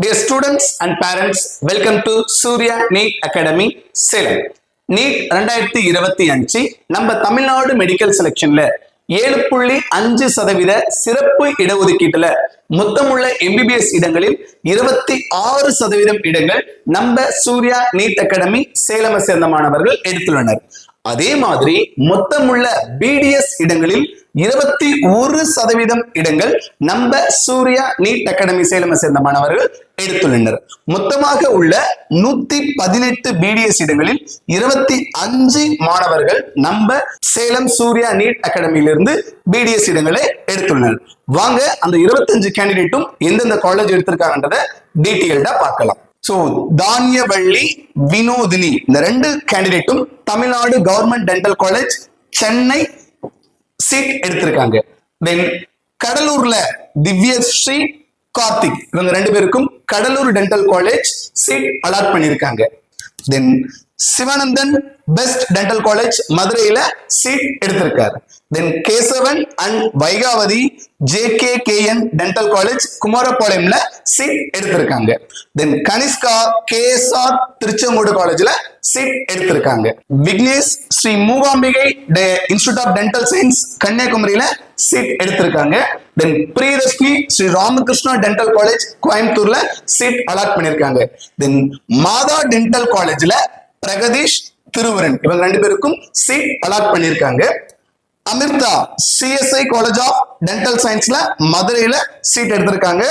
Dear students and parents welcome to Surya NEET academy Salem NEET ரெண்டாயிரத்தி இருபத்தி அஞ்சு நம்ம தமிழ்நாடு மெடிக்கல் செலெக்ஷன்ல ஏழு புள்ளி அஞ்சு சதவீத சிறப்பு இடஒதுக்கீட்டுல மொத்தமுள்ள எம்பிபிஎஸ் இடங்களில் இருபத்தி ஆறு சதவீதம் இடங்கள் நம்ம சூர்யா நீட் அகாடமி சேலமை சேர்ந்த மாணவர்கள் எடுத்துள்ளனர். அதே மாதிரி மொத்தமுள்ள பிடிஎஸ் இடங்களில் இருபத்தி ஒரு சதவீதம் இடங்கள் நம்ம சூர்யா நீட் அகாடமி சேலமை சேர்ந்த மாணவர்கள் எடுத்துள்ளனர். மொத்தமாக உள்ள நூத்தி பதினெட்டு பிடிஎஸ் இடங்களில் இருபத்தி அஞ்சு மாணவர்கள் நம்ம சேலம் சூர்யா நீட் அகாடமியிலிருந்து பிடிஎஸ் இடங்களை எடுத்துள்ளனர். வாங்க அந்த இருபத்தஞ்சு கேண்டிடேட்டும் எந்தெந்த காலேஜ் எடுத்திருக்காங்கன்றத டீட்டெயில்டா பார்க்கலாம். சோ தானியவள்ளி வினோதினி. இந்த ரெண்டு கேண்டிடேட்டும் Tamil Nadu government dental college Chennai seat எடுத்திருக்காங்க. தென் கடலூர்ல திவ்யஸ்ரீ கார்த்திக். இவங்க ரெண்டு பேருக்கும் Cuddalore dental college seat allot பண்ணியிருக்காங்க then Sivanandhan best dental college மதுரையில சீட் எடுத்திருக்காரு. Then Kesavan and Vaigavathi J K K N dental college குமாரபாளையம்ல seat எடுத்திருக்காங்க. தென் கனிஷ்கா கேஎஸ்ஆர் திருச்செங்கோடு காலேஜ்ல சீட் எடுத்திருக்காங்க. Vignesh Sri Mookambika institute of dental science கன்னியாகுமரியில seat எடுத்திருக்காங்க. Then Priyadharshini Sri Ramakrishna dental college கோயம்புத்தூர்ல seat allot பண்ணிருக்காங்க. Then மாதா dental காலேஜ்ல பிரகதீஷ் திருவரன் இவங்க ரெண்டு பேருக்கும் சீட் அலாட் பண்ணிருக்காங்க Amritha CSI college of dental சயின்ஸ்ல மதுரையில சீட் எடுத்திருக்காங்க.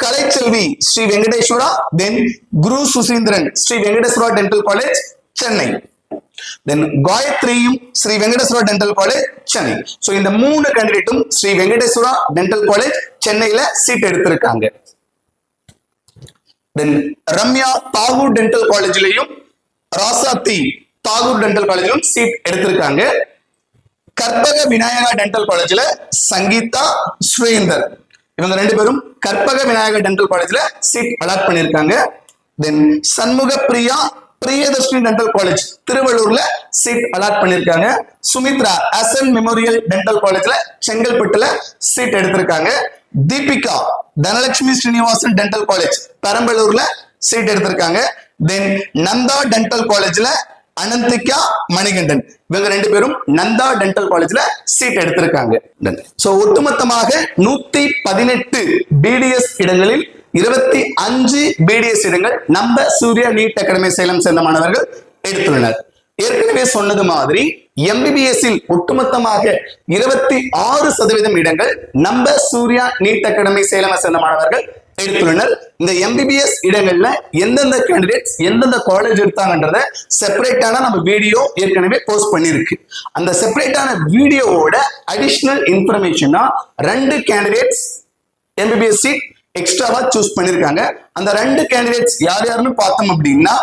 Kalaiselvi Sri Venkateswara then Guru Suseendran Sri Venkateswara dental college Chennai. Then காயத்ரியும் Sri Venkateswara dental college Chennai. So இந்த மூணு கேண்டிடேட்டும் ஸ்ரீ வெங்கடேஸ்வரா டென்டல் காலேஜ் சென்னையில சீட் எடுத்திருக்காங்க. தென் ரம்யா தாகூர் டென்டல் காலேஜ்லயும் ராசாத்தி தாகூர் டென்டல் காலேஜிலும் சீட் எடுத்திருக்காங்க. கற்பக விநாயகா டென்டல் காலேஜில் சங்கீதா சுரேந்தர் இவங்க ரெண்டு பேரும் கற்பக விநாயகா டென்டல் காலேஜில் சீட் அலாட் பண்ணியிருக்காங்க. Then Shanmuga Priya Priyadharshini dental college திருவள்ளூர்ல seat allot பண்ணியிருக்காங்க. சுமித்ரா அசன் மெமோரியல் டென்டல் காலேஜ்ல செங்கல்பட்டுல சீட் எடுத்திருக்காங்க. தீபிகா தனலட்சுமி ஸ்ரீனிவாசன் டென்டல் காலேஜ் பெரம்பலூர்ல சீட் எடுத்திருக்காங்க. தென் நந்தா டென்டல் காலேஜ்ல அனந்திகா மணிகண்டன். இவங்க ரெண்டு பேரும் நந்தா டென்டல் காலேஜ்ல சீட் எடுத்திருக்காங்க. சோ ஒட்டுமொத்தமாக நூத்தி பதினெட்டு பிடிஎஸ் இடங்களில் இருபத்தி அஞ்சு பிடிஎஸ் இடங்கள் நம்ம சூர்யா நீட் அகாடமி சேலம் சேர்ந்த மாணவர்கள் எடுத்துள்ளனர். ஏற்கனவே சொன்னது மாதிரி எம்பிபிஎஸ்ஸில் ஒட்டுமொத்தமாக இருபத்தி ஆறு சதவீதம் இடங்கள் நம்ம சூர்யா நீட் அகாடமி சேலம் சேர்ந்த மாணவர்கள் எடுத்துள்ளனர். இந்த எம்பிபிஎஸ் இடங்கள்ல எந்தெந்த கேண்டிடேட்ஸ் எந்தெந்த காலேஜ் எடுத்தாங்கன்றத செப்பரேட்டான நம்ம வீடியோ ஏற்கனவே போஸ்ட் பண்ணிருக்கு அந்த செப்பரேட்டான வீடியோவோட அடிஷ்னல் இன்ஃபர்மேஷனா ரெண்டு கேண்டிடேட்ஸ் எம்பிபிஎஸ் சீட் எக்ஸ்ட்ராவா சூஸ் பண்ணிருக்காங்க அந்த ரெண்டு கேண்டிடேட்ஸ் யார் யாருன்னு பார்த்தோம் அப்படின்னா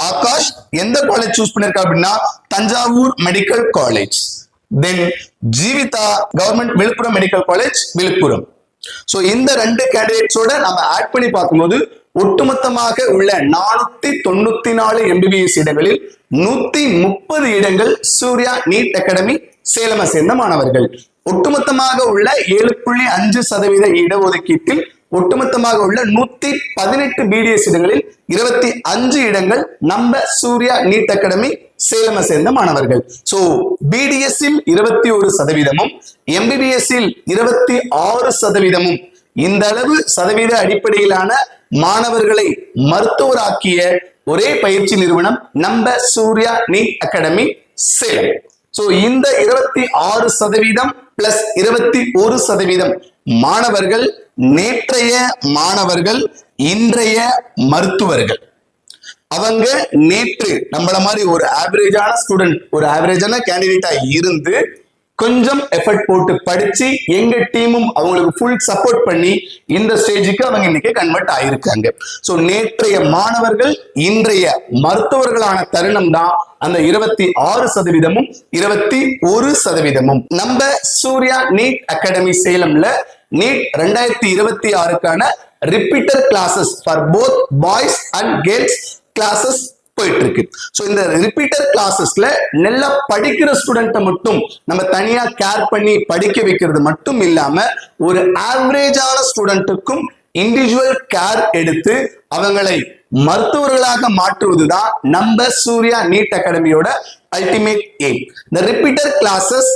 ஆகாஷ் எந்த காலேஜ் சூஸ் பண்ணிருக்கா அப்படின்னா Thanjavur medical college then Jeevitha government Viluppuram medical college Viluppuram. So இந்த ரெண்டு கேண்டிடேட்ஸோட நம்ம ஆட் பண்ணி பார்க்கும்போது ஒட்டுமொத்தமாக உள்ள நானூத்தி தொண்ணூத்தி நாலு எம்பிபிஎஸ் இடங்களில் நூத்தி முப்பது இடங்கள் சூர்யா நீட் அகாடமி சேலமை சேர்ந்த மாணவர்கள். ஒட்டுமொத்தமாக உள்ள ஏழு புள்ளி அஞ்சு சதவீத இடஒதுக்கீட்டில் ஒட்டுமொத்தமாக உள்ள நூத்தி பதினெட்டு பிடிஎஸ் இடங்களில் இருபத்தி அஞ்சு இடங்கள் நம்ம சூர்யா நீட் அகாடமி சேலமை சேர்ந்த மாணவர்கள். சோ பிடிஎஸ் இருபத்தி ஒரு சதவீதமும் எம்பிபிஎஸ் இருபத்தி ஆறு சதவீதமும். இந்த அளவு சதவீத அடிப்படையிலான மாணவர்களை மருத்துவராக்கிய ஒரே பயிற்சி நிறுவனம் நம்ம Surya NEET academy Salem. So இந்த இருபத்தி ஆறு சதவீதம் பிளஸ் இருபத்தி ஒரு சதவீதம் மாணவர்கள் நேற்றைய மாணவர்கள் இன்றைய மருத்துவர்கள். அவங்க நேற்று நம்மள மாதிரி ஒரு ஆவரேஜான ஸ்டூடெண்ட் ஒரு ஆவரேஜான கேண்டிடேட்டா இருந்து கொஞ்சம் எஃபர்ட் போட்டு படிச்சு எங்க டீமும் அவங்களுக்கு ஃபுல் சப்போர்ட் பண்ணி இந்த ஸ்டேஜுக்கு அவங்க இன்னைக்கு கன்வெர்ட் ஆயிருக்காங்க. சோ நேற்றைய மாணவர்கள் இன்றைய மருத்துவர்களான தருணம் தான் அந்த இருபத்தி ஆறு சதவீதமும் இருபத்தி ஒரு சதவீதமும். நம்ம சூர்யா நீட் அகாடமி சேலம்ல நீட் ரெண்டாயிரத்தி இருபத்தி ஆறுக்கான repeater classes for both boys and girls classes போயிட்டு இருக்கு ஸோ இந்த ரிப்பீட்டர் கிளாஸஸ்ல நல்லா படிக்கிற ஸ்டூடெண்ட்டை மட்டும் நம்ம தனியா கேர் பண்ணி படிக்க வைக்கிறது மட்டும் இல்லாம ஒரு ஆவரேஜான ஸ்டூடெண்ட்டுக்கும் இண்டிவிஜுவல் கேர் எடுத்து அவங்களை மருத்துவர்களாக மாற்றுவதுதான் நம்ம சூர்யா நீட் அகாடமியோட அல்டிமேட் எய்ம் இந்த repeater classes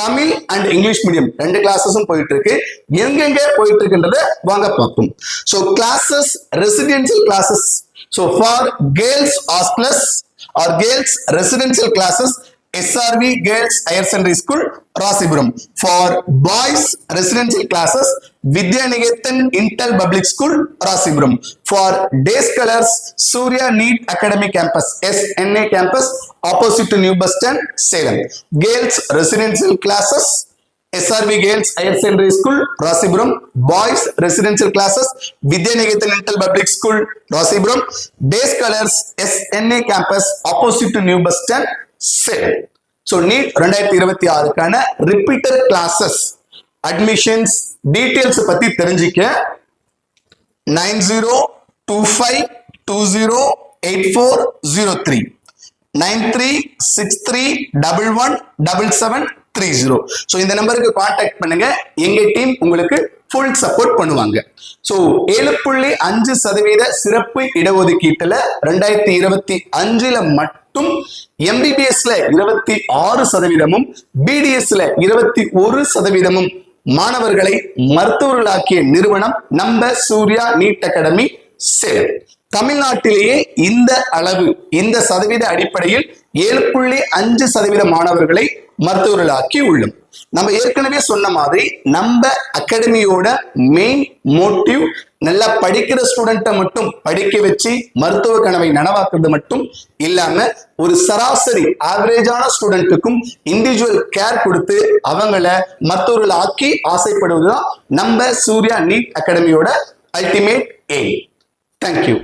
Tamil and English medium ரெண்டு கிளாஸஸும் போயிட்டு இருக்கு எங்கெங்க போயிட்டு இருக்குன்றத வாங்க பார்ப்போம். So classes residential classes so for girls hostels or girls residential classes SRV girls higher secondary school Rasipuram for boys residential classes Vidya Vidyanikethan Intel public school Rasipuram for day scholars Surya NEET academy campus S NA campus opposite new bus stand Salem girls residential classes SRV girls higher secondary school Rasipuram boys residential classes Vidya Vidyanikethan Intel public school Rasipuram day scholars S NA campus opposite new bus stand Salem so NEET ரெண்டாயிரத்தி இருபத்தி ஆறுக்கான repeater classes admissions details பத்தி தெரிஞ்சுக்க. Nine zero two five two zero eight four zero three nine three six three double one double seven three zero so இந்த நம்பருக்கு contact பண்ணுங்க. எங்க team உங்களுக்கு ஃபுல் சப்போர்ட் பண்ணுவாங்க. ஸோ ஏழு புள்ளி அஞ்சு சதவீத சிறப்பு இடஒதுக்கீட்டில் ரெண்டாயிரத்தி இருபத்தி அஞ்சுல மட்டும் எம்பிபிஎஸ்ல இருபத்தி ஆறு சதவீதமும் பிடிஎஸ்ல இருபத்தி ஒரு சதவீதமும் மாணவர்களை மருத்துவர்களாக்கிய நிறுவனம் நம்ம சூர்யா நீட் அகாடமி சேலம் தமிழ்நாட்டிலேயே இந்த அளவு இந்த சதவீத அடிப்படையில் ஏழு புள்ளி அஞ்சு சதவீத மாணவர்களை மருத்துவர்களாக்கி உள்ளோம். நம்ம ஏற்கனவே சொன்ன மாதிரி நம்ம அகாடமியோட மெயின் மோட்டிவ் நல்லா படிக்கிற ஸ்டூடெண்ட்டை மட்டும் படிக்க வச்சு மருத்துவ கனவை நனவாக்குறது மட்டும் இல்லாம ஒரு சராசரி ஆவரேஜான ஸ்டூடெண்ட்டுக்கும் இண்டிவிஜுவல் கேர் கொடுத்து அவங்கள மருத்துவர்கள் ஆக்கி ஆசைப்படுவதுதான் நம்ம சூர்யா நீட் அகாடமியோட அல்டிமேட் எய்ம் தேங்க்யூ